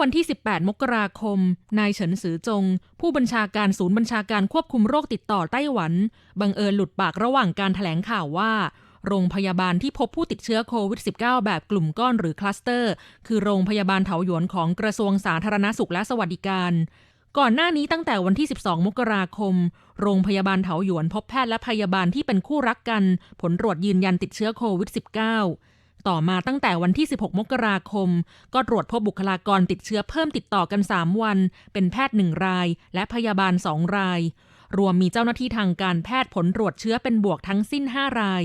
วันที่ 18 มกราคม นายเฉินซือจง ผู้บัญชาการศูนย์บัญชาการควบคุมโรคติดต่อไต้หวัน บังเอิญหลุดปากระหว่างการถแถลงข่าวว่า โรงพยาบาลที่พบผู้ติดเชื้อโควิด -19 แบบกลุ่มก้อนหรือคลัสเตอร์ คือโรงพยาบาลเถาหยวนของกระทรวงสาธารณสุขและสวัสดิการ ก่อนหน้านี้ตั้งแต่วันที่ 12 มกราคม โรงพยาบาลเถาหยวนพบแพทย์และพยาบาลที่เป็นคู่รักกัน ผลตรวจยืนยันติดเชื้อโควิด -19 ต่อมาตั้งแต่วันที่ 16 มกราคม ก็ตรวจพบบุคลากรติดเชื้อเพิ่มติดต่อกัน 3 วัน เป็นแพทย์ 1 ราย และพยาบาล 2 ราย รวมมีเจ้าหน้าที่ทางการแพทย์ผลตรวจเชื้อเป็นบวกทั้งสิ้น 5 ราย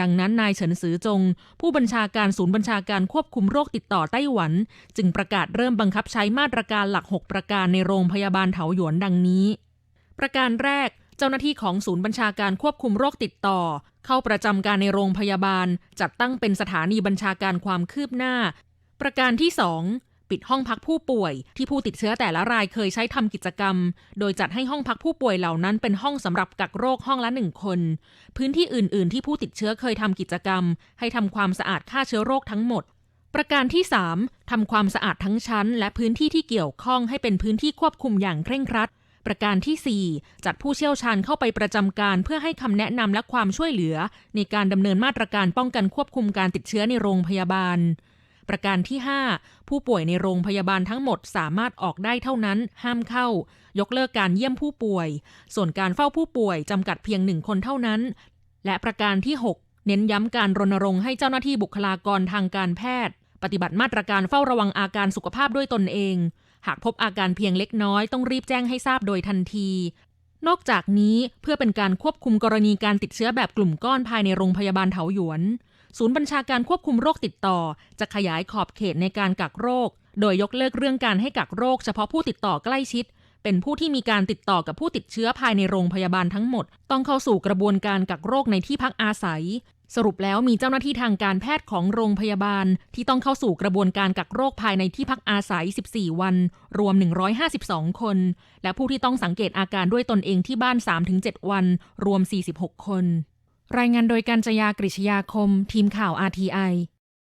ดังนั้นนายเฉินซือจง ผู้บัญชาการศูนย์บัญชาการควบคุมโรคติดต่อไต้หวัน จึงประกาศเริ่มบังคับใช้มาตรการหลัก 6 ประการในโรงพยาบาลเถาหยวนดังนี้ ประการแรก เจ้าหน้าที่ของศูนย์บัญชาการควบคุมโรคติดต่อ เข้าประจำการในโรงพยาบาล จัดตั้งเป็นสถานีบัญชาการความคืบหน้า ประการที่ 2 ปิดห้องพักผู้ป่วย ที่ผู้ติดเชื้อแต่ละรายเคยใช้ทำกิจกรรม โดยจัดให้ห้องพักผู้ป่วยเหล่านั้นเป็นห้องสำหรับกักโรคห้องละหนึ่งคน พื้นที่อื่น ๆ ที่ผู้ติดเชื้อเคยทำกิจกรรม ให้ทำความสะอาดฆ่าเชื้อโรคทั้งหมดประการที่ 3ทำความสะอาดทั้งชั้น และพื้นที่ที่เกี่ยวข้องให้เป็นพื้นที่ควบคุมอย่างเคร่งครัด ประการที่ 4 จัดผู้เชี่ยวชาญเข้าไปประจำการเพื่อให้คำแนะนำและความช่วยเหลือ ในการดำเนินมาตรการป้องกันควบคุมการติดเชื้อในโรงพยาบาล ประการที่ 5 ผู้ป่วยในโรงพยาบาลทั้งหมดสามารถออกได้เท่านั้น ห้ามเข้า ยกเลิกการเยี่ยมผู้ป่วย ส่วนการเฝ้าผู้ป่วยจำกัดเพียงหนึ่งคนเท่านั้น และประการที่ 6 เน้นย้ำการรณรงค์ให้เจ้าหน้าที่บุคลากรทางการแพทย์ ปฏิบัติมาตรการเฝ้าระวังอาการสุขภาพด้วยตนเอง หากพบอาการเพียงเล็กน้อยต้องรีบแจ้งให้ทราบโดยทันที นอกจากนี้เพื่อเป็นการควบคุมกรณีการติดเชื้อแบบกลุ่มก้อนภายในโรงพยาบาลเถาหยวน ศูนย์บัญชาการควบคุมโรคติดต่อ จะขยายขอบเขตในการกักโรค โดยยกเลิกเรื่องการให้กักโรคเฉพาะผู้ติดต่อใกล้ชิด เป็นผู้ที่มีการติดต่อกับผู้ติดเชื้อภายในโรงพยาบาลทั้งหมด ต้องเข้าสู่กระบวนการกักโรคในที่พักอาศัย สรุปแล้วมีเจ้าหน้าที่ทางการแพทย์ของโรงพยาบาล ที่ต้องเข้าสู่กระบวนการกักโรคภายในที่พักอาศัย 14 วัน รวม 152 คน และผู้ที่ต้องสังเกตอาการด้วยตนเองที่บ้าน 3-7 วัน รวม 46 คน รายงานโดยการจยากริชยาคม ทีมข่าว RTI